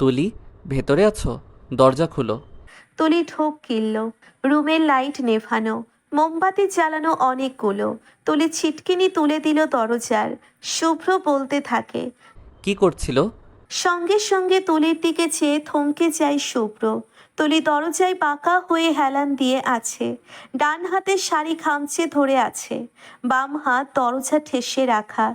তুলি ভেতরে আছো? দরজা খুলো। তুলি ঢোক কিনল রুমের লাইট নেভানো মোমবাতি জ্বালানো অনেকগুলো। তুলি ছিটকিনি তুলে দিল দরজার শুভ্র বলতে থাকে। কি করছিল? সঙ্গে সঙ্গে তুলির দিকে চেয়ে থমকে যায় শুভ্র। তুলি দরজায় বাঁকা হয়ে হেলান দিয়ে আছে ডান হাতে শাড়ি খামচে ধরে আছে বাম হাত দরজা ঠেসে রাখা।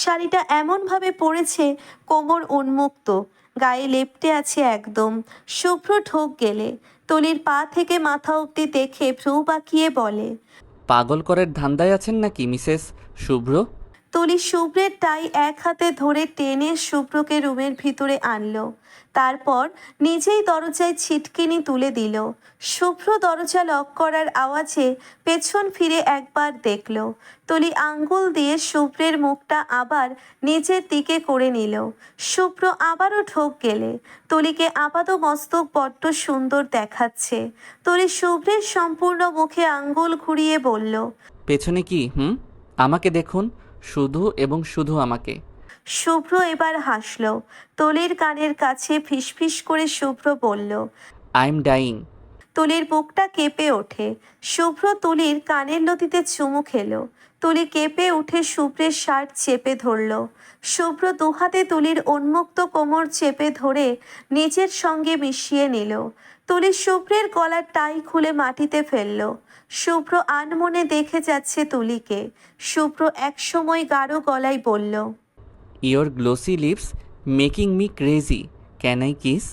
শাড়িটা এমনভাবে পড়েছে কোমর উন্মুক্ত গায়ে লেপটে আছে একদম। শুভ্র ঠোক গেলে তলির পা থেকে মাথা অব্দি দেখে ভ্রু বাঁকিয়ে বলে পাগল করের ধান্দায় আছেন নাকি মিসেস শুভ্র? তলি শুভ্রের টাই এক হাতে ধরে টেনে শুভ্রকে রুমের ভিতরে আনলো। তারপর নিজেই দরজায় ছিটকিনি তুলে দিল। শুভ্র দরজা লক করার আওয়াজে পেছন ফিরে একবার দেখল। তুলি আঙ্গুল দিয়ে শুভ্রের মুখটা আবার নিচের দিকে করে নিল। শুভ্র আবারও ঢোক গেলে। তুলিকে আপাত মস্তক বড্ড সুন্দর দেখাচ্ছে। তুলি শুভ্রের সম্পূর্ণ মুখে আঙ্গুল ঘুরিয়ে বলল, পেছনে কি, হুম? আমাকে দেখুন। শুধু এবং শুধু আমাকে। শুভ্র এবার হাসল। তুলির কানের কাছে ফিসফিস করে শুভ্র বলল আই এম ডাইং তুলির বুকটা কেঁপে ওঠে। শুভ্র তুলির কানের লতিতে চুমু খেলো। তুলি কেঁপে উঠে শুভ্রের শার্ট চেপে ধরল। শুভ্র দুহাতে তুলির উন্মুক্ত কোমর চেপে ধরে নিজের সঙ্গে মিশিয়ে নিল। তুলি শুভ্রের গলার টাই খুলে মাটিতে ফেলল। শুভ্র আনমনে দেখে যাচ্ছে তুলিকে। শুভ্র একসময় গাঢ় গলায় বলল your glossy lips making me crazy can I kiss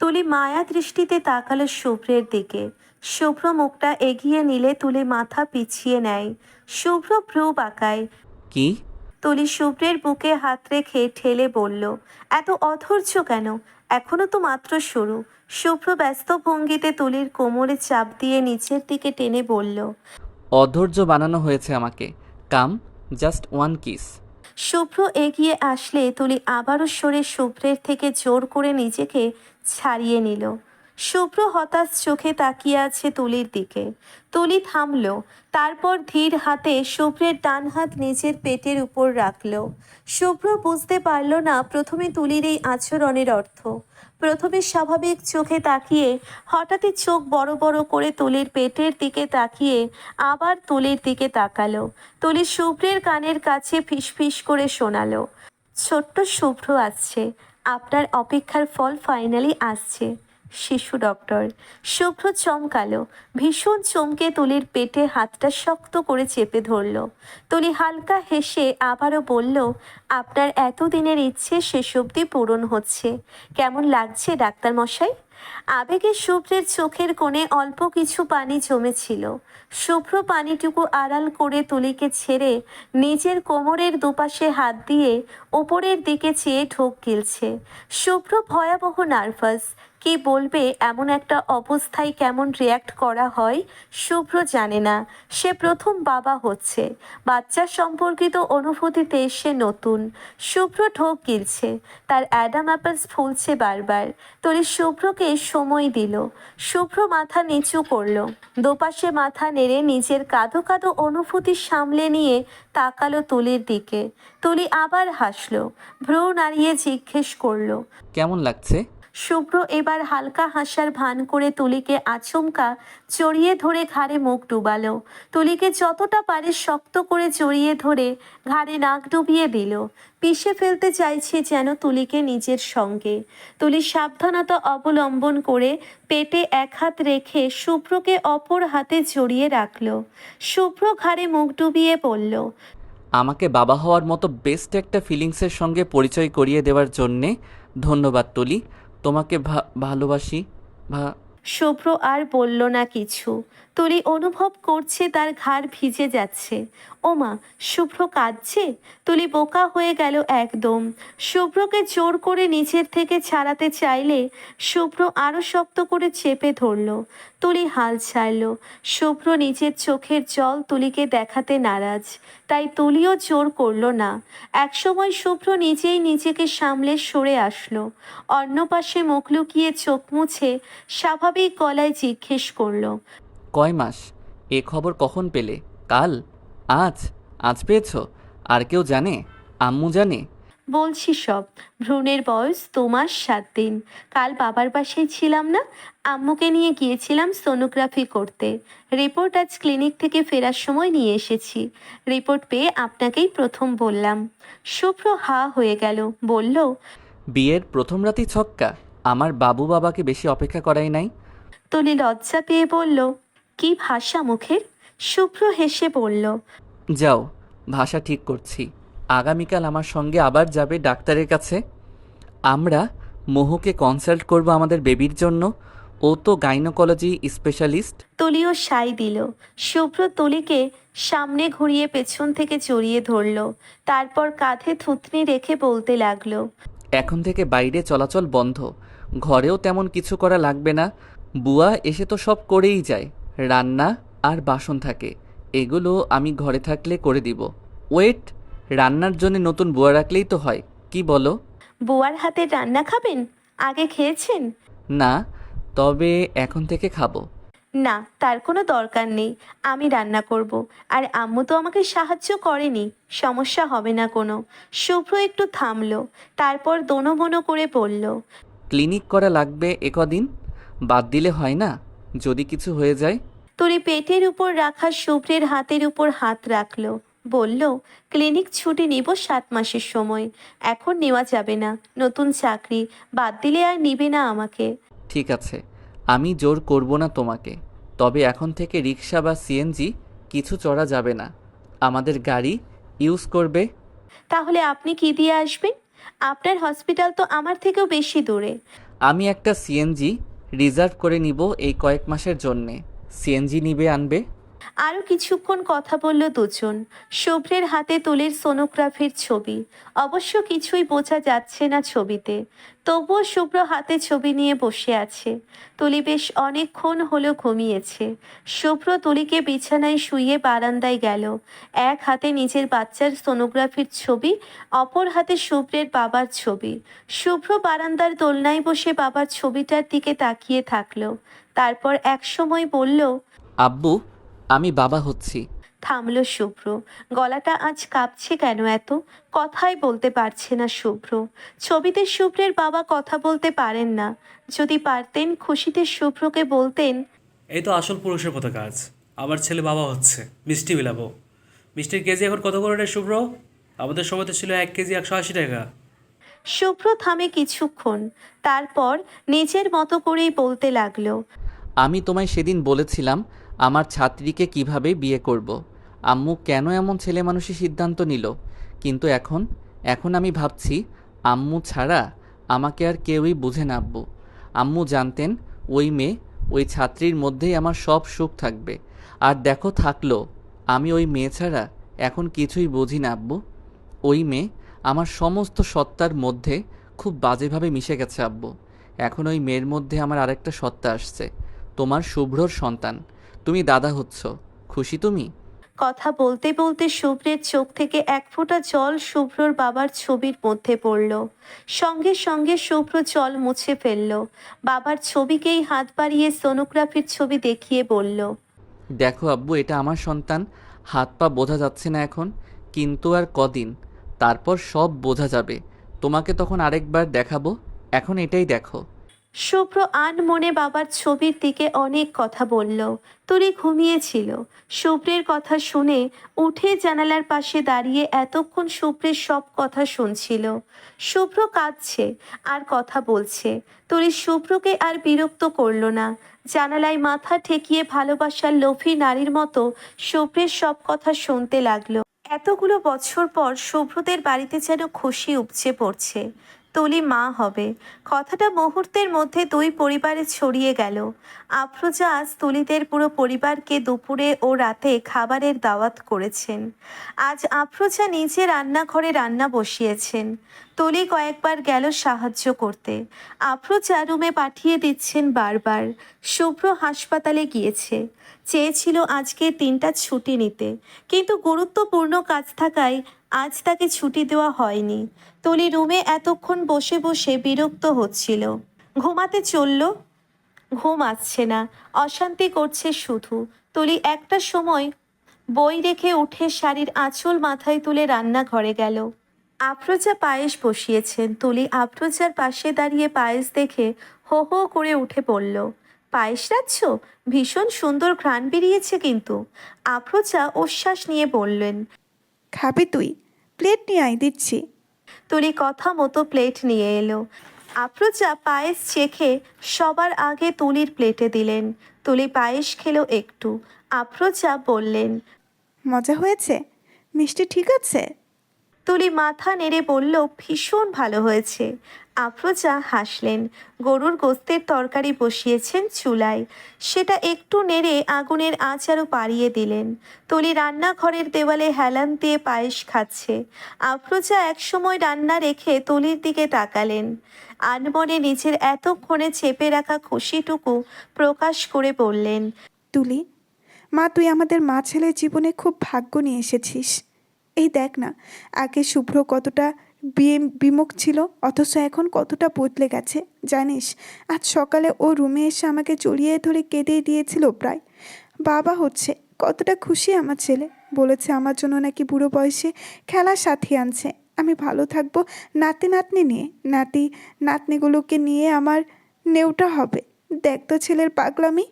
Tuli মায়া দৃষ্টিতে তাকালো শুভ্রের দিকে। শুভ্র মুখটা এগিয়ে নিলে তুলি মাথা পিছিয়ে নেয়। শুভ্র ভ্রু বাঁকায়। কি? তুলি শুভ্রের বুকে হাত রেখে ঠেলে বলল এত অধৈর্য কেন? এখনও তো মাত্র শুরু। শুভ্র ব্যস্ত ভঙ্গিতে তুলির কোমরে চাপ দিয়ে নিচের দিকে টেনে বলল অধৈর্য বানানো হয়েছে আমাকে। Come just one kiss Shubhro এগিয়ে আসলে তুলি আবারও সরে শুভ্রের থেকে জোর করে নিজেকে ছাড়িয়ে নিল। শুভ্র হতাশ চোখে তাকিয়ে আছে তুলির দিকে। তুলি থামল, তারপর ধীর হাতে শুভ্রের ডান হাত নিজের পেটের উপর রাখল। শুভ্র বুঝতে পারল না প্রথমে তুলির এই আচরণের অর্থ। প্রথমে স্বাভাবিক চোখে তাকিয়ে, হঠাৎই চোখ বড় বড় করে তুলির পেটের দিকে তাকিয়ে আবার তুলির দিকে তাকালো। তুলি শুভ্রের কানের কাছে ফিসফিস করে শোনালো, ছোট্ট শুভ্র আসছে আপনার অপেক্ষার ফল ফাইনালি আসছে। শিশু ডক্টর। শুভ্র চমকালো। ভীষণ চমকে তুলির পেটে হাতটা শক্ত করে চেপে ধরলো। তুলি হালকা হেসে আবারও বলল, আপনার এতদিনের ইচ্ছে শেষ অবধি পূরণ হচ্ছে। কেমন লাগছে ডাক্তার মশাই আবেগে শুভ্রের চোখের কোণে অল্প কিছু পানি জমেছিল। শুভ্র পানিটুকু আড়াল করে তুলিকে ছেড়ে নিজের কোমরের দুপাশে হাত দিয়ে ওপরের দিকে চেয়ে ঢোক গিলছে। শুভ্র ভয়াবহ নার্ভাস। কি বলবে এমন একটা অবস্থায় কেমন রিয়্যাক্ট করা হয়? শুভ্র জানে না। সে প্রথম বাবা হচ্ছে। বাচ্চা সম্পর্কিত অনুভূতিতে সে নতুন। শুভ্র ঢোক গিলছে। তার অ্যাডাম অ্যাপেলস ফুলছে বারবার। তরি শুভ্রকে সময় দিল। শুভ্র মাথা নিচু করল। দোপাশে মাথা নেড়ে নিজের কাঁদো কাঁদো অনুভূতি সামলে নিয়ে তাকালো তুলির দিকে। তুলি আবার হাসলো। ভ্রু নাড়িয়ে জিজ্ঞেস করল, কেমন লাগছে? শুভ্র এবার হালকা হাসার ভান করে তুলিকে আচমকা জড়িয়ে ধরে ঘাড়ে মুখ ডুবালো। তুলিকে যতটা পারে শক্ত করে জড়িয়ে ধরে ঘাড়ে নাক ডুবিয়ে দিল। পিষে ফেলতে চাইছে যেন তুলিকে নিজের সঙ্গে। তুলি সাবধানতা অবলম্বন করে পেটে এক হাত রেখে শুভ্রকে অপর হাতে জড়িয়ে রাখল। শুভ্র ঘাড়ে মুখ ডুবিয়ে পড়ল আমাকে বাবা হওয়ার মতো বেস্ট একটা ফিলিংসের সঙ্গে পরিচয় করিয়ে দেওয়ার জন্যে ধন্যবাদ তুলি। তোমাকে ভা- ভালোবাসি ভা শুভ্র আর বলল না কিছু। তুলি অনুভব করছে তার ঘাড় ভিজে যাচ্ছে। ওমা, শুভ্র কাঁদছে? তুলি বোকা হয়ে গেল একদম। শুভ্রকে জোর করে নিচের থেকে ছাড়াতে চাইলে শুভ্র আরও শক্ত করে চেপে ধরল। তুলি হাল ছাড়ল। শুভ্র নিজের চোখের জল তুলিকে দেখাতে নারাজ। তাই তুলিও জোর করল না। একসময় শুভ্র নিজেই নিজেকে সামলে সরে আসলো। অন্য পাশে মুখ লুকিয়ে চোখ মুছে স্বাভাবিক গলায় জিজ্ঞেস করল কয় মাস? এ খবর কখন পেলে? কাল? আজ? আজ পেয়েছ? আর কেউ জানে? আম্মু জানে? বলছি সব। ভ্রূণের বয়স মাস সাত দিন। কাল বাবার বাসায় ছিলাম না আম্মুকে নিয়ে গিয়েছিলাম সোনোগ্রাফি করতে। রিপোর্ট আজ ক্লিনিক থেকে ফেরার সময় নিয়ে এসেছি। রিপোর্ট পেয়ে আপনাকেই প্রথম বললাম। শুভ্র হা হয়ে গেল বলল বিয়ের প্রথম রাতেই ছক্কা। আমার বাবু বাবাকে বেশি অপেক্ষা করাই নাই। তুলি লজ্জা পেয়ে বলল কি ভাষা মুখের? শুভ্র হেসে বলল যাও ভাষা ঠিক করছি। আগামীকাল আমার সঙ্গে আবার যাবে ডাক্তারের কাছে। আমরা মোহকে কনসাল্ট করব আমাদের বেবির জন্য। ও তো গাইনোকোলজি স্পেশালিস্ট তুলিও সাই দিল। শুভ্র তুলিকে সামনে ঘুরিয়ে পেছন থেকে জড়িয়ে ধরল। তারপর কাঁধে থুতনি রেখে বলতে লাগল এখন থেকে বাইরে চলাচল বন্ধ। ঘরেও তেমন কিছু করা লাগবে না। বুয়া এসে তো সব করেই যায়। রান্না আর বাসন থাকে। এগুলো আমি ঘরে থাকলে করে দিব। ওয়েট রান্নার জন্য নতুন বুয়া রাখলেই তো হয় কি বলো? বুয়ার হাতে রান্না খাবেন? আগে খেয়েছেন? না তবে এখন থেকে খাব। না তার কোনো দরকার নেই আমি রান্না করব। আর আম্মু তো আমাকে সাহায্য করেনি সমস্যা হবে না কোনো। শুভ্র একটু থামলো তারপর দোনো মনো করে বলল ক্লিনিক করা লাগবে একদিন বাদ দিলে হয় না? যদি কিছু হয়ে যায়? তুলি পেটের উপর রাখা শুভ্রের হাতের উপর হাত রাখল। বলল ক্লিনিক ছুটি নিব সাত মাসের সময়। এখন নেওয়া যাবে না। নতুন চাকরি। বাদ দিলে আর নিবে না আমাকে। ঠিক আছে। আমি জোর করব না তোমাকে। তবে এখন থেকে রিক্সা বা সিএনজি কিছু চড়া যাবে না। আমাদের গাড়ি ইউজ করবে। তাহলে আপনি কি দিয়ে আসবেন? আপনার হসপিটাল তো আমার থেকেও বেশি দূরে। আমি একটা সিএনজি রিজার্ভ করে নিব এই কয়েক মাসের জন্যে। সিএনজি নিবে আনবে। আরও কিছুক্ষণ কথা বলল দুজন। শুভ্রের হাতে তুলির সোনোগ্রাফির ছবি। অবশ্য কিছুই বোঝা যাচ্ছে না ছবিতে। তবুও শুভ্র হাতে ছবি নিয়ে বসে আছে। তুলি বেশ অনেকক্ষণ হলো ঘুমিয়েছে। শুভ্র তুলিকে বিছানায় শুয়ে বারান্দায় গেল। এক হাতে নিজের বাচ্চার সোনোগ্রাফির ছবি, অপর হাতে শুভ্রের বাবার ছবি। শুভ্র বারান্দার দোলনায় বসে বাবার ছবিটার দিকে তাকিয়ে থাকল। তারপর একসময় বলল, আব্বু আমি বাবা হচ্ছি। থামলো শুভ্র গলাটা আজ কাঁপছে কেন এত? কথাই বলতে পারছে না শুভ্র। ছবিতে শুভ্রের বাবা কথা বলতে পারেন না। যদি পারতেন খুশিতে শুভ্রকে বলতেন। এই তো আসল পুরুষের মতো কাজ আমার ছেলে বাবা হচ্ছে। মিষ্টি বিলাবো। মিষ্টির কেজি এখন কত করে রে শুভ্র? আমাদের সময় তো ছিল এক কেজি একশো আশি টাকা। শুভ্র থামে কিছুক্ষণ। তারপর নিজের মতো করেই বলতে লাগল। আমি তোমায় সেদিন বলেছিলাম আমার ছাত্রীকে কীভাবে বিয়ে করব। আম্মু কেন এমন ছেলে মানুষই সিদ্ধান্ত নিল? কিন্তু এখন এখন আমি ভাবছি, আম্মু ছাড়া আমাকে আর কেউই বুঝে না আম্মু জানতেন, ওই মেয়ে, ওই ছাত্রীর মধ্যেই আমার সব সুখ থাকবে। আর দেখো থাকল, আমি ওই মেয়ে ছাড়া এখন কিছুই বুঝি না ওই মেয়ে আমার সমস্ত সত্তার মধ্যে খুব বাজেভাবে মিশে গেছে, আব্বু। এখন ওই মেয়ের মধ্যে আমার আরেকটা সত্তা আসছে, তোমার শুভ্রর সন্তান। তুমি দাদা হচ্ছ খুশি তুমি? কথা বলতে বলতে শুভ্রের চোখ থেকে এক ফোঁটা জল শুভ্রর বাবার ছবির মধ্যে পড়ল। সঙ্গে সঙ্গে শুভ্র জল মুছে ফেলল। বাবার ছবিকেই হাত বাড়িয়ে সোনোগ্রাফির ছবি দেখিয়ে বলল দেখো আব্বু এটা আমার সন্তান। হাত পা বোঝা যাচ্ছে না এখন কিন্তু আর কদিন। তারপর সব বোঝা যাবে। তোমাকে তখন আরেকবার দেখাবো। এখন এটাই দেখো। শুভ্র আন মনে বাবার ছবির দিকে অনেক কথা বলল। তুলি ঘুমিয়েছিল। শুভ্রের কথা শুনে উঠে জানালার পাশে দাঁড়িয়ে এতক্ষণ শুভ্রের সব কথা শুনছিল। শুভ্র কাঁদছে, আর কথা বলছে। তুলি শুভ্রকে আর বিরক্ত করল না। জানালায় মাথা ঠেকিয়ে ভালোবাসার লোভী নারীর মতো শুভ্রের সব কথা শুনতে লাগল। এতগুলো বছর পর শুভ্রদের বাড়িতে যেন খুশি উপচে পড়ছে। তুলি মা হবে। কথাটা মুহূর্তের মধ্যে দুই পরিবারে ছড়িয়ে গেল। আফরোজা আজ তুলিদের পুরো পরিবারকে দুপুরে ও রাতে খাবারের দাওয়াত করেছেন। আজ আফরোজা নিজে রান্নাঘরে রান্না বসিয়েছেন। তুলি কয়েকবার গেল সাহায্য করতে। আফরোজা রুমে পাঠিয়ে দিচ্ছেন বারবার। শুভ্র হাসপাতালে গিয়েছে। চেয়েছিল আজকে তিনটা ছুটি নিতে। কিন্তু গুরুত্বপূর্ণ কাজ থাকায় আজ তাকে ছুটি দেওয়া হয়নি। তলি রুমে এতক্ষণ বসে বসে বিরক্ত হচ্ছিল। ঘুমাতে চলল? ঘুম আসছে না। অশান্তি করছে শুধু। তলি একটা সময় বই রেখে উঠে শাড়ির আঁচল মাথায় তুলে রান্নাঘরে গেল। আফরোজা পায়েস বসিয়েছেন। তুলি আফরোজার পাশে দাঁড়িয়ে পায়েস দেখে হো হো করে উঠে পড়ল। পায়েস রাখছ ভীষণ সুন্দর ঘ্রাণ বেরিয়েছে কিন্তু। আফরোজা উচ্ছ্বাস নিয়ে বললেন খাবি তুই প্লেট নিয়ে আয় দিচ্ছি। তুলি কথা মতো প্লেট নিয়ে এলো। আফরোজা পায়েস চেখে সবার আগে তুলির প্লেটে দিলেন। তুলি পায়েস খেলো একটু। আফরোজা বললেন মজা হয়েছে? মিষ্টি ঠিক আছে? তুলি মাথা নেড়ে বলল, ভীষণ ভালো হয়েছে। আফরোজা হাসলেন, গরুর গোস্তের তরকারি বসিয়েছেন চুলায়। সেটা একটু নেড়ে আগুনের আঁচ আরও পাড়িয়ে দিলেন। তুলি রান্নাঘরের দেওয়ালে হেলান দিয়ে পায়েস খাচ্ছে। আফরোজা একসময় রান্না রেখে তলির দিকে তাকালেন। আনমনে নিজের এতক্ষণে চেপে রাখা খুশিটুকু প্রকাশ করে বললেন, তুলি, মা, তুই আমাদের মা ছেলের জীবনে খুব ভাগ্য নিয়ে এসেছিস। এই দেখ না, আগে শুভ্র কতটা বিয়ে- বিমুখ ছিল, অথচ এখন কতটা বদলে গেছে, জানিস? আজ সকালে ও রুমে এসে আমাকে জড়িয়ে ধরে কেঁদেই দিয়েছিল প্রায়। বাবা হচ্ছে, কতটা খুশি আমার ছেলে, বলেছে আমার জন্য নাকি বুড়ো বয়সে খেলার সাথী আনছে। আমি ভালো থাকব নাতি নাতনি নিয়ে, নাতি, নাতনিগুলোকে নিয়ে আমার নেউটা হবে। দেখ তো ছেলের পাগলামি।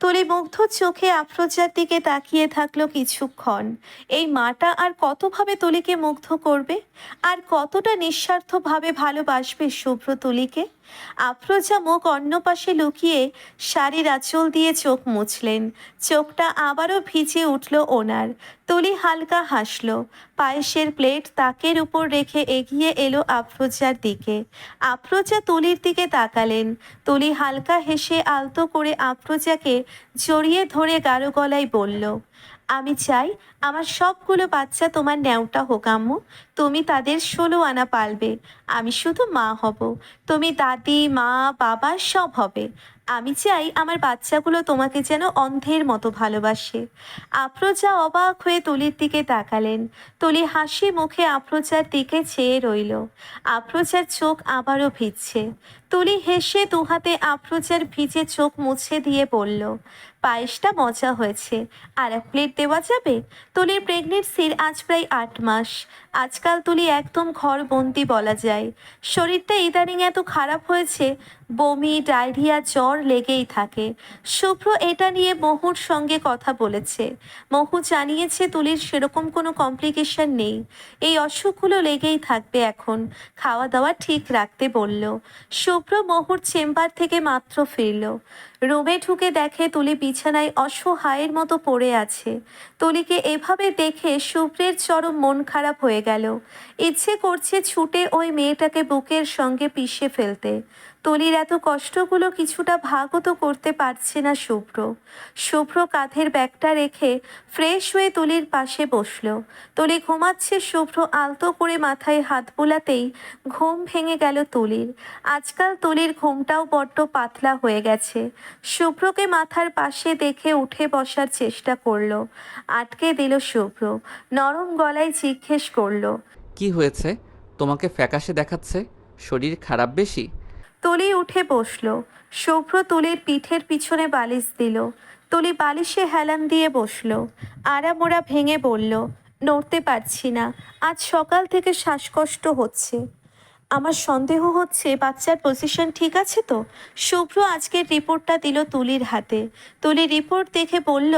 তুলি মুগ্ধ চোখে আফরোজার দিকে তাকিয়ে থাকল কিছুক্ষণ। এই মাটা আর কতভাবে তুলিকে মুগ্ধ করবে? আর কতটা নিঃস্বার্থভাবে ভালোবাসবে শুভ্র তুলিকে? আফরোজা মুখ অন্য পাশে লুকিয়ে শাড়ির আঁচল দিয়ে চোখ মুছলেন। চোখটা আবারও ভিজে উঠল ওনার। তুলি হালকা হাসল। পায়েসের প্লেট তাকের উপর রেখে এগিয়ে এলো আফরোজার দিকে। আফরোজা তুলির দিকে তাকালেন। তুলি হালকা হেসে আলতো করে আফরোজাকে জড়িয়ে ধরে গাঢ় গলায় বলল, আমি চাই আমার সবগুলো বাচ্চা তোমার ন্যাওটা হোক, আম্মু। তুমি তাদের ষোলো আনা পালবে। আমি শুধু মা হব। তুমি দাদি, মা, বাবা, সব হবে। আমি চাই আমার বাচ্চাগুলো তোমাকে যেন অন্ধের মতো ভালোবাসে। আফরোজা অবাক হয়ে তুলির দিকে তাকালেন। তুলি হাসি মুখে আফরোজার দিকে চেয়ে রইল। আফরোজার চোখ আবারও ভিজছে। তুলি হেসে দুহাতে আফরোজার ভিজে চোখ মুছে দিয়ে বলল, পায়েসটা মজা হয়েছে। আর এক প্লেট দেওয়া যাবে? তুলির প্রেগনেন্সির আজ প্রায় আট মাস। আজকাল তুলি একদম ঘরবন্দি বলা যায়। শরীরটা ইদানিং এত খারাপ হয়েছে, বমি, ডায়রিয়া, জ্বর লেগেই থাকে। শুভ্র এটা নিয়ে মহুর সঙ্গে কথা বলেছে। মহু জানিয়েছে তুলির সেরকম কোনো কমপ্লিকেশন নেই। এই অসুখগুলো লেগেই থাকবে এখন। খাওয়া দাওয়া ঠিক রাখতে বলল। শুভ্র মহুর চেম্বার থেকে মাত্র ফিরল। রুমে ঢুকে দেখে তুলি বিছানায় অসহায়ের মতো পড়ে আছে। তুলিকে এভাবে দেখে শুভ্রের চরম মন খারাপ হয়ে গেল। ইচ্ছে করছে ছুটে ওই মেয়েটাকে বুকের সঙ্গে পিষে ফেলতে। তুলির এত কষ্টগুলো কিছুটা ভাগও তো করতে পারছে না শুভ্র। শুভ্র কাঁধের ব্যাগটা রেখে ফ্রেশ হয়ে তলির পাশে বসল। তলি ঘুমাচ্ছে শুভ্র আলতো করে মাথায় হাত বোলাতেই ঘুম ভেঙে গেল তলির আজকাল তলির ঘুমটাও বড্ড পাতলা হয়ে গেছে। শুভ্রকে মাথার পাশে দেখে উঠে বসার চেষ্টা করল। আটকে দিল শুভ্র। নরম গলায় জিজ্ঞেস করল, কি হয়েছে? তোমাকে ফ্যাকাশে দেখাচ্ছে? শরীর খারাপ বেশি? তুলি উঠে বসল। শুভ্র তুলির পিঠের পিছনে বালিশ দিল। তুলি বালিশে হেলান দিয়ে বসল। আড়ামোড়া ভেঙে বলল, নড়তে পারছি না। আজ সকাল থেকে শ্বাসকষ্ট হচ্ছে। আমার সন্দেহ হচ্ছে বাচ্চার পজিশন ঠিক আছে তো? শুভ্র আজকের রিপোর্টটা দিল তুলির হাতে। তুলি রিপোর্ট দেখে বলল,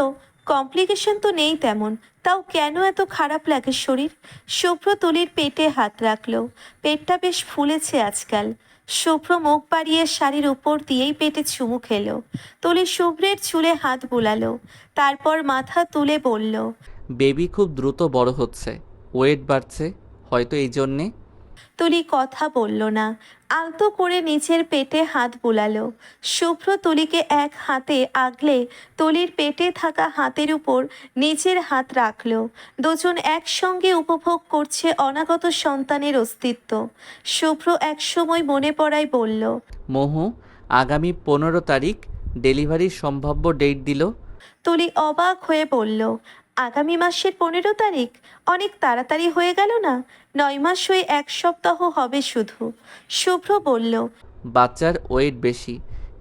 কমপ্লিকেশন তো নেই তেমন। তাও কেন এত খারাপ লাগে শরীর? শুভ্র তুলির পেটে হাত রাখল। পেটটা বেশ ফুলেছে আজকাল। শুভ্র মুখ বাড়িয়ে শাড়ির উপর দিয়েই পেটে চুমু খেলো। তুলি শুভ্রের চুলে হাত বুলালো। তারপর মাথা তুলে বলল, বেবি খুব দ্রুত বড় হচ্ছে। ওয়েট বাড়ছে। হয়তো এই জন্যে তুলি কথা বলল না। আলতো করে নিচের পেটে হাত বুলালো। শুভ্র তুলিকে এক হাতে আগলে তুলির পেটে থাকা হাতের উপর নিজের হাত রাখল। দুজন একসঙ্গে উপভোগ করছে অনাগত সন্তানের অস্তিত্ব। শুভ্র একসময় মনে পড়ায় বলল মহু আগামী পনেরো তারিখ ডেলিভারির সম্ভাব্য ডেট দিল? তুলি অবাক হয়ে বলল আগামী মাসের পনেরো তারিখ অনেক তাড়াতাড়ি হয়ে গেল না? নয় মাস হয়ে এক সপ্তাহ হবে শুধু। শুভ্র বলল বাচ্চার ওয়েট বেশি।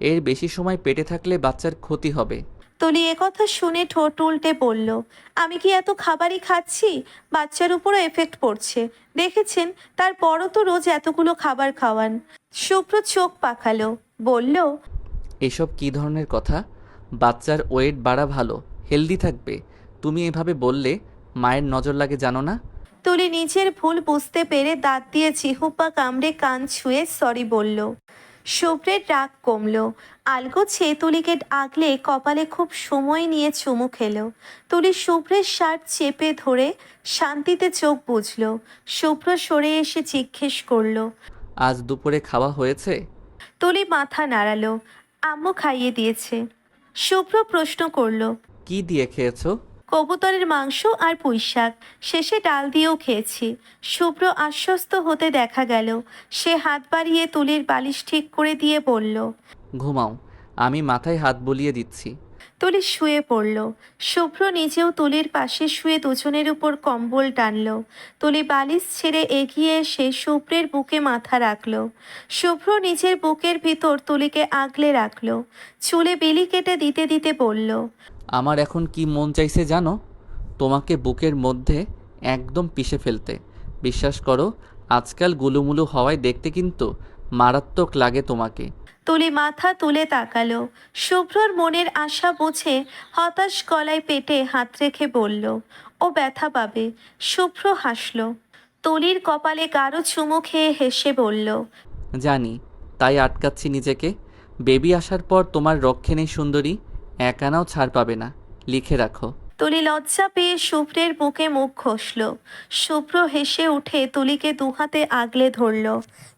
এর বেশি সময় পেটে থাকলে বাচ্চার ক্ষতি হবে। তলি একথা শুনে ঠোঁট উল্টে বলল আমি কি এত খাবারই খাচ্ছি? বাচ্চার উপরও এফেক্ট পড়ছে। দেখেছেন তারপরও তো রোজ এতগুলো খাবার খাওয়ান। শুভ্র চোখ পাকালো বলল এসব কী ধরনের কথা? বাচ্চার ওয়েট বাড়া ভালো হেলদি থাকবে। তুমি এভাবে বললে মায়ের নজর লাগে জানো না? তুলি নিজের ভুল বুঝতে পেরে দাঁত দিয়ে চিহুপা কামড়ে কান ছুঁয়ে সরি বলল। শুভ্রের রাগ কমলো। আলগোছে তুলিকে আগলে কপালে খুব সময় নিয়ে চুমু খেলো। তুলি শুভ্রের শার্ট চেপে ধরে শান্তিতে চোখ বুঝলো। শুভ্র সরে এসে জিজ্ঞেস করল আজ দুপুরে খাওয়া হয়েছে? তুলি মাথা নাড়ালো। আম্মু খাইয়ে দিয়েছে। শুভ্র প্রশ্ন করল কি দিয়ে খেয়েছো? কবুতরের মাংস আর পুঁই শাক শেষে ডাল দিয়েও খেয়েছি। শুভ্র আশ্বস্ত হতে দেখা গেল। সে হাত বাড়িয়ে তুলির বালিশ ঠিক করে দিয়ে বলল ঘুমাও আমি মাথায় হাত বুলিয়ে দিচ্ছি। তুলি শুয়ে পড়ল। শুভ্র নিজেও তুলির পাশে শুয়ে দুজনের উপর কম্বল টানল। তুলি বালিশ ছেড়ে এগিয়ে এসে শুভ্রের বুকে মাথা রাখল। শুভ্র নিজের বুকের ভিতর তুলিকে আগলে রাখল। চুলে বিলি কেটে দিতে দিতে বলল আমার এখন কি মন চাইছে জানো? তোমাকে বুকের মধ্যে একদম পিষে ফেলতে। বিশ্বাস করো আজকাল গুলুমুলু হওয়ায় দেখতে কিন্তু মারাত্মক লাগে তোমাকে। তুলি মাথা তুলে তাকালো। শুভ্রর মনের আশা বুঝে হতাশ গলায় পেটে হাত রেখে বলল ও ব্যথা পাবে। শুভ্র হাসল। তুলির কপালে গাঢ় চুমু খেয়ে হেসে বলল জানি তাই আটকাচ্ছি নিজেকে। বেবি আসার পর তোমার রক্ষে নেই সুন্দরী। একানাও ছাড় পাবে না। লিখে রাখো। তুলি লজ্জা পেয়ে শুভ্রের বুকে মুখ ঘষল। শুভ্র হেসে উঠে তুলিকে দুহাতে আগলে ধরল।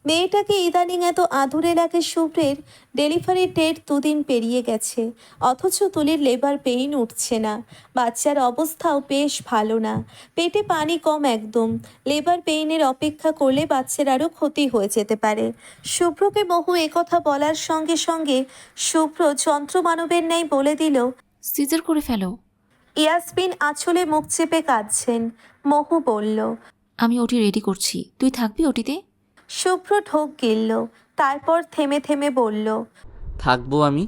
মেয়েটাকে ইদানিং এত আধুরে লাগে শুভ্রের ডেলিভারি ডেট দুদিন পেরিয়ে গেছে। অথচ তুলির লেবার পেইন উঠছে না। বাচ্চার অবস্থাও বেশ ভালো না। পেটে পানি কম একদম। লেবার পেইনের অপেক্ষা করলে বাচ্চার আরও ক্ষতি হয়ে যেতে পারে। শুভ্রকে বহু একথা বলার সঙ্গে সঙ্গে শুভ্র যন্ত্রমানবের ন্যায় বলে দিল, সিজার করে ফেলো। ইয়াসমিন আঁচলে মুখ চেপে কাঁদছেন। মহু বলল আমি ওটি রেডি করছি। তুই থাকবি ওটিতে? শুভ্র ঢোক গিলল তারপর থেমে থেমে বলল থাকব আমি?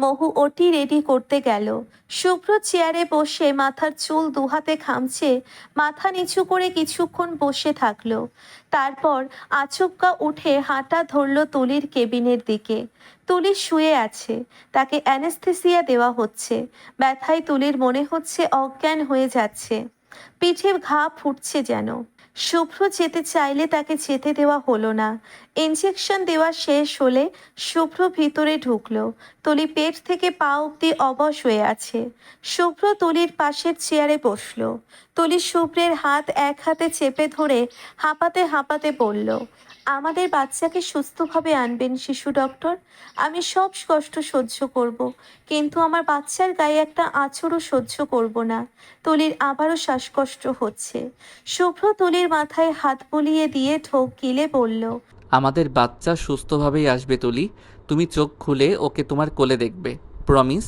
মহু ওটি রেডি করতে গেল। শুভ্র চেয়ারে বসে মাথার চুল দুহাতে খামছে, মাথা নিচু করে কিছুক্ষণ বসে থাকল। তারপর আচমকা উঠে হাঁটা ধরল তুলির কেবিনের দিকে। তুলি শুয়ে আছে, তাকে অ্যানেস্থেসিয়া দেওয়া হচ্ছে। ব্যথায় তুলির মনে হচ্ছে অজ্ঞান হয়ে যাচ্ছে। পিঠে ঘা ফুটছে যেন। শুভ্র যেতে চাইলে তাকে যেতে দেওয়া হলো না। ইঞ্জেকশন দেওয়া শেষ হলে শুভ্র ভিতরে ঢুকলো। তলি পেট থেকে পা অব্দি অবশ হয়ে আছে। শুভ্র তলির পাশের চেয়ারে বসল। তলি শুভ্রের হাত এক হাতে চেপে ধরে হাঁপাতে হাঁপাতে বলল আমাদের বাচ্চাকে সুস্থভাবে আনবেন, শিশু ডক্টর। আমি সব কষ্ট সহ্য করব, কিন্তু আমার বাচ্চার গায়ে একটা আঁচড়ও সহ্য করব না। তলির আবারও শ্বাসকষ্ট হচ্ছে। শুভ্র তলির মাথায় হাত বুলিয়ে দিয়ে ঠোক গিলে বলল, আমাদের বাচ্চা সুস্থভাবেই আসবে তুলি। তুমি চোখ খুলে ওকে তোমার কোলে দেখবে। প্রমিস।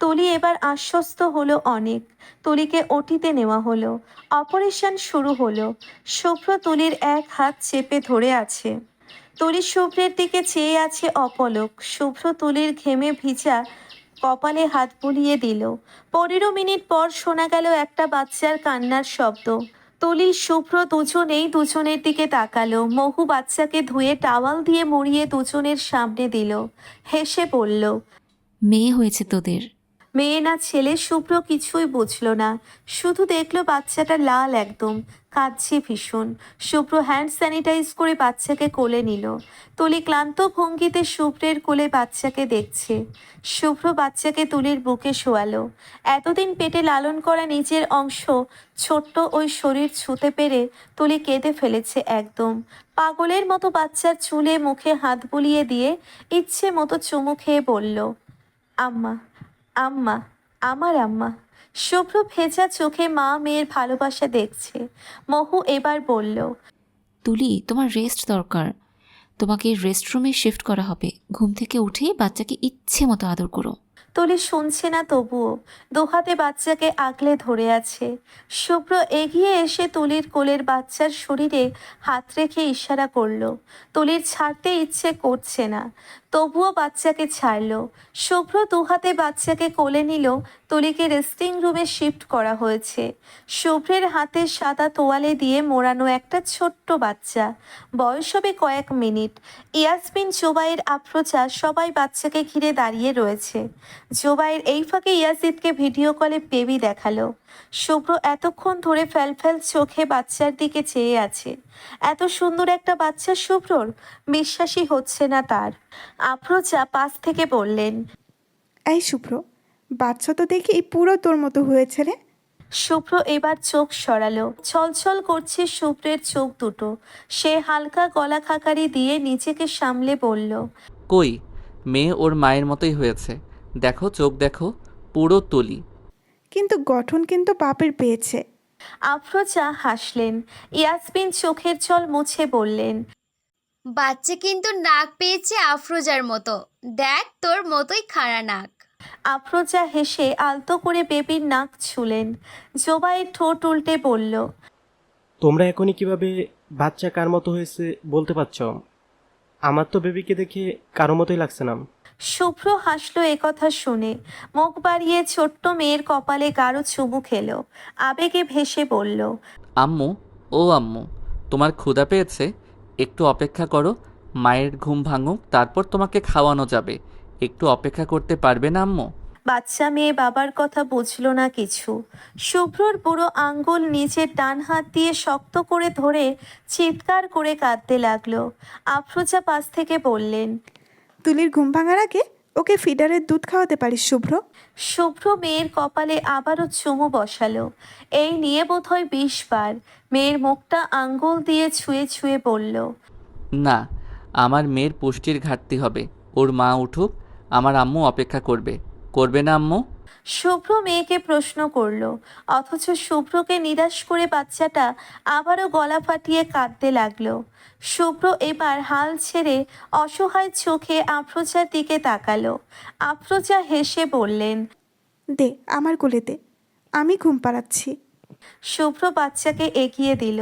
তুলি এবার আশ্বস্ত হলো অনেক। তলিকে ওটিতে নেওয়া হলো। অপারেশন শুরু হলো। শুভ্র তলির এক হাত চেপে ধরে আছে। তলি শুভ্রের দিকে চেয়ে আছে অপলক। শুভ্র তুলির ঘেমে ভিজা কপালে হাত বুলিয়ে দিল। পনেরো মিনিট পর শোনা গেল একটা বাচ্চার কান্নার শব্দ। তুলি, শুভ্র দুজনেই দুজনের দিকে তাকালো। মহু বাচ্চাকে ধুয়ে টাওয়াল দিয়ে মুড়িয়ে দুজনের সামনে দিল। হেসে বলল, মেয়ে হয়েছে তোদের। মেয়ে না ছেলে শুভ্র কিছুই বুঝলো না। শুধু দেখল বাচ্চাটা লাল একদম, কাঁদছে ভীষণ। শুভ্র হ্যান্ড স্যানিটাইজ করে বাচ্চাকে কোলে নিল। তুলি ক্লান্ত ভঙ্গিতে শুভ্রের কোলে বাচ্চাকে দেখছে। শুভ্র বাচ্চাকে তুলির বুকে শোয়ালো। এতদিন পেটে লালন করা নিজের অংশ, ছোট্ট ওই শরীর ছুঁতে পেরে তুলি কেঁদে ফেলেছে একদম। পাগলের মতো বাচ্চার চুলে মুখে হাত বুলিয়ে দিয়ে ইচ্ছে মতো চুমু খেয়ে বলল, আম্মা আম্মা আমার আম্মা। শুভ্র ভেজা চোখে মা মেয়ের ভালোবাসা দেখছে। মহু এবার বলল তুলি তোমার রেস্ট দরকার। তোমাকে রেস্টরুমে শিফট করা হবে। ঘুম থেকে উঠে বাচ্চাকে ইচ্ছে মতো আদর করো। তুলি শুনছে না তবুও। দুহাতে বাচ্চাকে আগলে ধরে আছে। শুভ্র এগিয়ে এসে তুলির কোলের বাচ্চার শরীরে হাত রেখে ইশারা করল তুলির ছাড়তে ইচ্ছে করছে না। তবুও বাচ্চাকে ছাড়ল। শুভ্র দুহাতে বাচ্চাকে কোলে নিল তুলিকে রেস্টিং রুমে শিফট করা হয়েছে। শুভ্রের হাতে সাদা তোয়ালে দিয়ে মোড়ানো একটা ছোট্ট বাচ্চা। বয়স হবে কয়েক মিনিট। ইয়াসমিন, জোবাইয়ের আফরোজা সবাই বাচ্চাকে ঘিরে দাঁড়িয়ে রয়েছে। জোবাইয়ের এই ফাঁকে ইয়াজিদকে ভিডিও কলে বেবি দেখাল। শুভ্র এতক্ষণ ধরে ফ্যালফ্যাল চোখে বাচ্চার দিকে চেয়ে আছে। এত সুন্দর একটা বাচ্চা শুভ্রর? বিশ্বাসই হচ্ছে না তার। আফরোজা পাশ থেকে বললেন এই শুভ্র বাচ্চা তো দেখি পুরো তোর মতো হয়েছে রে? শুভ্র এবার চোখ সরালো। ছলছল করছে শুভ্রের চোখ দুটো। সে হালকা গলা খাকারি দিয়ে নিজেকে সামলে বলল কই মেয়ে ওর মায়ের মতোই হয়েছে। দেখো চোখ দেখো পুরো তুলি। কিন্তু গঠন কিন্তু বাপের পেয়েছে। আফরোজা হাসলেন। ইয়াসমিন চোখের জল মুছে বললেন বাচ্চা কিন্তু নাক পেয়েছে আফরোজার মতো। দেখ তোর মতোই খাড়া নাক। আফরোজা হেসে আলতো করে বেবির নাক ছুলেন। জোবাইয়ের ঠোঁট উল্টে বলল তোমরা এখনই কীভাবে বাচ্চা কার মতো হয়েছে বলতে পারছ? আমার তো বেবিকে দেখে কারও মতোই লাগছে না। শুভ্র হাসলো এ কথা শুনে। মুখ বাড়িয়ে ছোট্ট মেয়ের কপালে গাঢ় চুমু খেলো। আবেগে ভেসে বলল আম্মু ও আম্মু তোমার ক্ষুধা পেয়েছে? একটু অপেক্ষা করো মায়ের ঘুম ভাঙুক তারপর তোমাকে খাওয়ানো যাবে। একটু অপেক্ষা করতে পারবে না আম্মু? বাচ্চা মেয়ে বাবার কথা বুঝলো না কিছু। শুভ্রর বুড়ো আঙ্গুল নিচে ডান হাত দিয়ে শক্ত করে ধরে চিৎকার করে কাঁদতে লাগল। আফরোজা পাশ থেকে বললেন তুলির ঘুম ভাঙার আগে ওকে ফিডারের দুধ খাওয়াতে পারিস শুভ্র? শুভ্র মেয়ের কপালে আবারও চুমু বসালো। এই নিয়ে বোধহয় বিশ বার মেয়ের মুখটা আঙ্গুল দিয়ে ছুঁয়ে ছুঁয়ে বলল না আমার মেয়ের পুষ্টির ঘাটতি হবে। ওর মা উঠুক আমার আম্মু অপেক্ষা করবে। করবে না আম্মু? শুভ্র মেয়েকে প্রশ্ন করল, অথচ শুভ্রকে নিরাশ করে বাচ্চাটা আবারও গলা ফাটিয়ে কাঁদতে লাগল। শুভ্র এবার হাল ছেড়ে অসহায় চোখে আফরোজার দিকে তাকালো। আফরোজা হেসে বললেন, দে, আমার কোলে দে। আমি ঘুম পাড়াচ্ছি। শুভ্র বাচ্চাকে এগিয়ে দিল।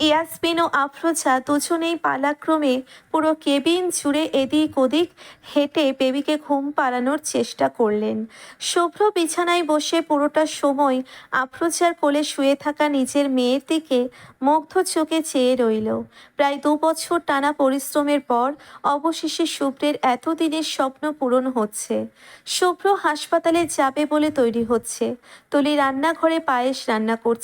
ইয়াসমিন ও আফরোজা দুজনেই পালাক্রমে পুরো কেবিন জুড়ে এদিক ওদিক হেঁটে বেবিকে ঘুম পাড়ানোর চেষ্টা করলেন। শুভ্র বিছানায় বসে পুরোটা সময় আফরোজার কোলে শুয়ে থাকা নিজের মেয়ের দিকে মুগ্ধ চোখে চেয়ে রইল। প্রায় দু বছর টানা পরিশ্রমের পর অবশেষে শুভ্রের এতদিনের স্বপ্ন পূরণ হচ্ছে। শুভ্র হাসপাতালে যাবে বলে তৈরি হচ্ছে। তলি রান্নাঘরে পায়েস রান্না করছে।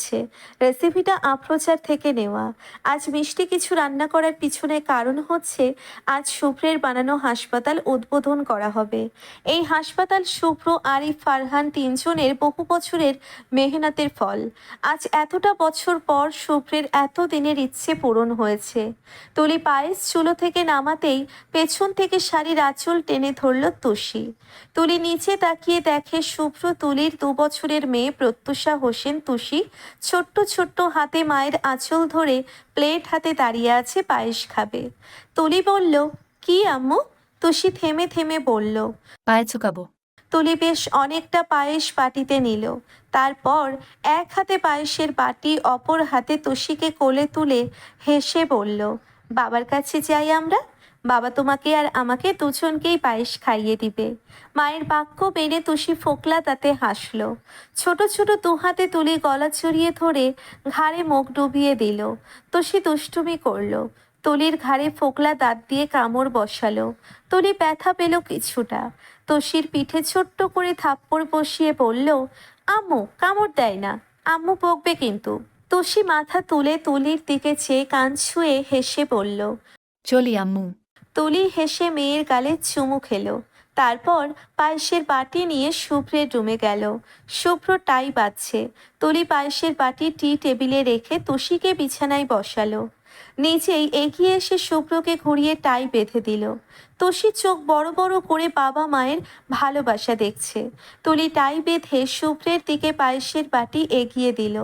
রেসিপিটা আফরোজার থেকে নেওয়া। আজ মিষ্টি কিছু রান্না করার পিছনে কারণ হচ্ছে, আজ শুভ্রের বানানো হাসপাতাল উদ্বোধন করা হবে। এই হাসপাতাল শুভ্র, আরিফ, ফারহান তিনজনের বহু বছরের মেহনতের ফল। আজ এতটা বছর পর শুভ্রের এত দিনের ইচ্ছে পূরণ হয়েছে। তুলি পায়েস চুলো থেকে নামাতেই পেছন থেকে শাড়ির আঁচল টেনে ধরল তুষি। তুলি নিচে তাকিয়ে দেখে শুভ্র তুলির দু বছরের মেয়ে প্রত্যুষা হোসেন তুষি ছোট্ট ছোট্ট হাতে মায়ের আঁচল ধরে প্লেট হাতে দাঁড়িয়ে আছে পায়েস খাবে। তুলি বলল কি আম্মু? তুষি থেমে থেমে বলল পায়ে চুকাবো তুলি বেশ অনেকটা পায়েস বাটিতে নিল। তারপর এক হাতে পায়েসের বাটি অপর হাতে তুষিকে কোলে তুলে হেসে বলল বাবার কাছে যাই আমরা? বাবা তোমাকে আর আমাকে দুজনকেই পায়েস খাইয়ে দিবে। মায়ের বাক্য বেড়ে তুষি ফোকলা তাতে হাসলো। ছোট ছোট দুহাতে তুলি গলা চড়িয়ে ধরে ঘাড়ে মুখ ডুবিয়ে দিল। তুষি দুষ্টুমি করল। তুলির ঘাড়ে ফোকলা দাঁত দিয়ে কামড় বসালো। তুলি ব্যথা পেল কিছুটা। তোষির পিঠে ছোট্ট করে থাপ্পড় বসিয়ে বলল, আম্মু, কামড় দেয় না। আম্মু বকবে কিন্তু। তোষি মাথা তুলে তুলির দিকে চেয়ে কান ছুঁয়ে হেসে বলল, চলি আম্মু। তুলি হেসে মেয়ের গালে চুমু খেলো। তারপর পায়েসের বাটি নিয়ে শুভ্রের ডুমে গেল। শুভ্র টাই বাজছে। তুলি পায়েসের বাটি টি টেবিলে রেখে তুষিকে বিছানায় বসালো। নিজেই এগিয়ে এসে শুভ্রকে ঘুরিয়ে টাই বেঁধে দিল। তুষি চোখ বড় বড় করে বাবা মায়ের ভালোবাসা দেখছে। তুলি টাই বেঁধে শুভ্রের দিকে পায়েসের বাটি এগিয়ে দিল।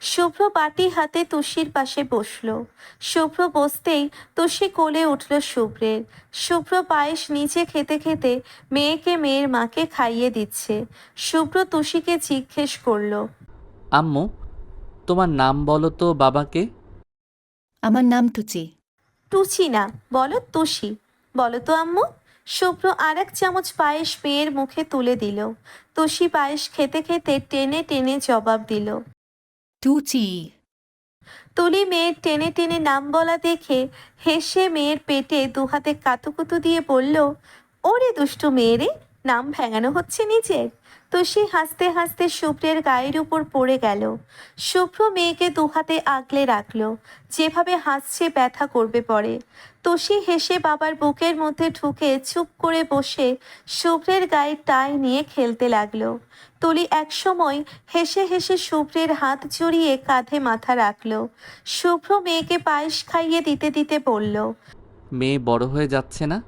শুভ্র বাটি হাতে তুষির পাশে বসল। শুভ্র বসতেই তুষি কোলে উঠল শুভ্রের। শুভ্র পায়েস নিচে খেতে খেতে মেয়েকে মেয়ের মাকে খাইয়ে দিচ্ছে। শুভ্র তুষিকে জিজ্ঞেস করল, আম্মু, তোমার নাম বলো তো বাবাকে। আমার নাম টুচি। টুচি না বলো তুষি। বলো তো আম্মু শুভ্র আর এক চামচ পায়েস মেয়ের মুখে তুলে দিল। তুষি পায়েস খেতে খেতে টেনে টেনে জবাব দিল। টুচি। তুলি মেয়ের টেনে টেনে নাম বলা দেখে হেসে মেয়ের পেটে দুহাতে কাতুকুতু দিয়ে বলল ওরে দুষ্টু মেয়েরে নাম ভেঙানো হচ্ছে নিজের। তুষি হাসতে হাসতে শুভ্রের গায়ের উপর পড়ে গেল। শুভ্র মেয়েকে দুহাতে আগলে রাখল। যেভাবে হাসছে ব্যথা করবে পরে। তুষি হেসে বাবার বুকের মধ্যে ঢুকে চুপ করে বসে শুভ্রের গায়ে টাই নিয়ে খেলতে লাগল। তুলি একসময় হেসে হেসে শুভ্রের হাত জড়িয়ে কাঁধে মাথা রাখল। শুভ্র মেয়েকে পায়েস খাইয়ে দিতে দিতে বলল মেয়ে বড় হয়ে যাচ্ছে না?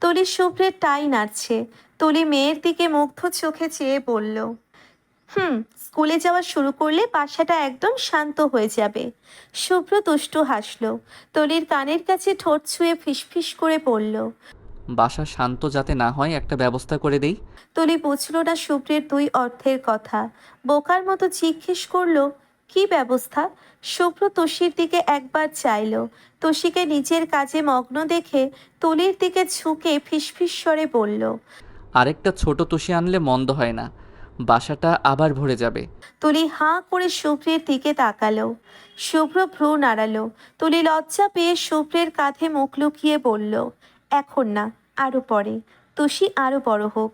তলি শুভ্রের টাই নাড়ছে। তুলি মেয়ের দিকে মুগ্ধ চোখে চেয়ে বলল হুম স্কুলে যাওয়া শুরু করলে বাসাটা একদম শান্ত হয়ে যাবে। শুভ্র দুষ্টু হাসল তলির কানের কাছে ঠোঁট ছুঁয়ে ফিসফিস করে বলল বাসা শান্ত যাতে না হয় একটা ব্যবস্থা করে দেই। তলি বুঝল না শুভ্রের দুই অর্থের কথা। বোকার মতো জিজ্ঞেস করল কি ব্যবস্থা? শুভ্র তুষির দিকে একবার চাইলো তুষিকে নিজের কাজে মগ্ন দেখে তলির দিকে ঝুঁকে ফিসফিস স্বরে বলল আরেকটা ছোট তুষি আনলে মন্দ হয় না। বাসাটা আবার ভরে যাবে। তুলি হাঁ করে শুভ্রের দিকে তাকালো। শুভ্র ভ্রু নাড়ালো। তুলি লজ্জা পেয়ে শুভ্রের কাঁধে মুখ লুকিয়ে বলল, এখন না আরও পরে। তুষি আরও বড় হোক।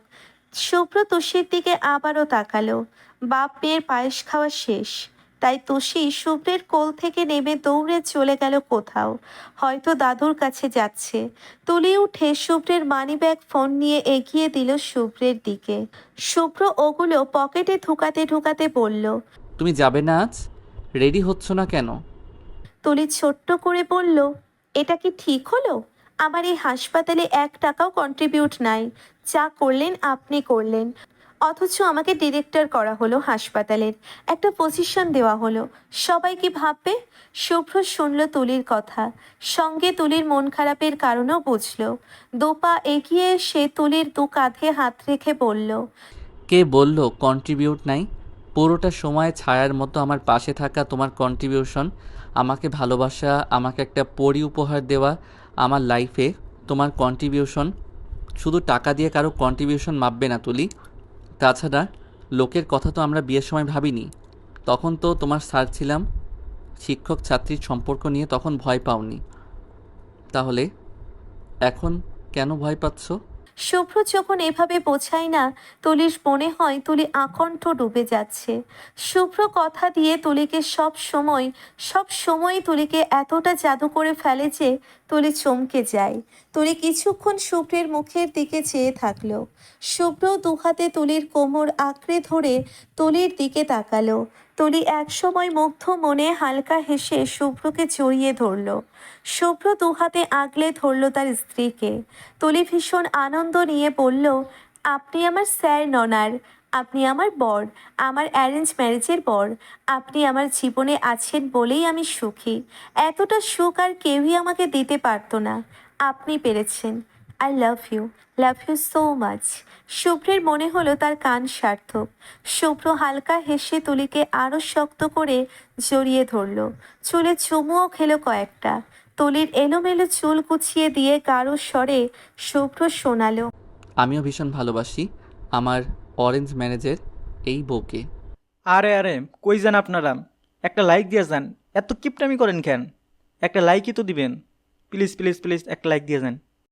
শুভ্র তুষির দিকে আবারও তাকালো। বাপ মেয়ের পায়েস খাওয়া শেষ। তাই তুষি শুভ্রের কোল থেকে নেমে দৌড়ে চলে গেল কোথাও। হয়তো দাদুর কাছে যাচ্ছে। তুলি উঠে শুভ্রের মানিব্যাগ ফোন নিয়ে এগিয়ে দিল শুভ্রের দিকে। শুভ্র ওগুলো পকেটে ঢুকাতে ঢুকাতে বলল তুমি যাবে না আজ? রেডি হচ্ছ না কেন? তুলি ছোট্ট করে বলল এটা কি ঠিক হলো? আমার এই হাসপাতালে এক টাকাও কন্ট্রিবিউট নাই। যা করলেন আপনি করলেন। অথচ আমাকে ডিরেক্টর করা হলো হাসপাতালের। একটা পজিশন দেওয়া হলো। সবাই কি ভাববে? শুভ্র শুনল তুলির কথা। সঙ্গে তুলির মন খারাপের কারণও বুঝলো। দোপা এগিয়ে এসে তুলির দু কাঁধে হাত রেখে বলল, কে বলল কন্ট্রিবিউট নাই? পুরোটা সময় ছায়ার মতো আমার পাশে থাকা তোমার কন্ট্রিবিউশন আমাকে ভালোবাসা, আমাকে একটা পরি উপহার দেওয়া, আমার লাইফে তোমার কন্ট্রিবিউশন শুধু টাকা দিয়ে কারও কন্ট্রিবিউশন মাপবে না তুলি। তাছাড়া লোকের কথা তো আমরা বিয়ের সময় ভাবিনি। তখন তো তোমার স্যার ছিলাম, শিক্ষক ছাত্রীর সম্পর্ক নিয়ে তখন ভয় পাওনি। তাহলে এখন কেন ভয় পাচ্ছ? শুভ্র যখন এভাবে বোঝায় না, তুলির মনে হয় তুলি আকণ্ঠ ডুবে যাচ্ছে। শুভ্র কথা দিয়ে তুলিকে সব সময় সব সময় তুলিকে এতটা জাদু করে ফেলে যে তুলি চমকে যায়। তুলি কিছুক্ষণ শুভ্রের মুখের দিকে চেয়ে থাকল। শুভ্র দুহাতে তুলির কোমর আঁকড়ে ধরে তুলির দিকে তাকালো। তুলি একসময় মুগ্ধ মনে হালকা হেসে শুভ্রকে জড়িয়ে ধরলো। শুভ্র দুহাতে আগলে ধরলো তার স্ত্রীকে। তুলি ভীষণ আনন্দ নিয়ে বলল, আপনি আমার স্যার ননার। আপনি আমার বর, আমার অ্যারেঞ্জ ম্যারেজের বর, আপনি আমার জীবনে আছেন বলেই আমি সুখী। এতটা সুখ আর কেউই আমাকে দিতে পারতো না। আপনি পেরেছেন। I love you love you so much শুভ্রের মনে হলো তার কান সার্থক। শুভ্র হালকা হেসে তুলিকে আরও শক্ত করে জড়িয়ে ধরলো। চুলে চুমুও খেলো কয়েকটা। তুলির এলোমেলো চুল কুচিয়ে দিয়ে গাঢ় স্বরে শুভ্র শোনালো। আমিও ভীষণ ভালোবাসি। আমার অরেঞ্জ ম্যানেজের এই বউকে। আরে আরে, কই যান আপনারা? একটা লাইক দিয়ে যান। এত কিপটামি করেন কেন? একটা লাইকই তো দিবেন। প্লিজ প্লিজ প্লিজ একটা লাইক দিয়ে যান।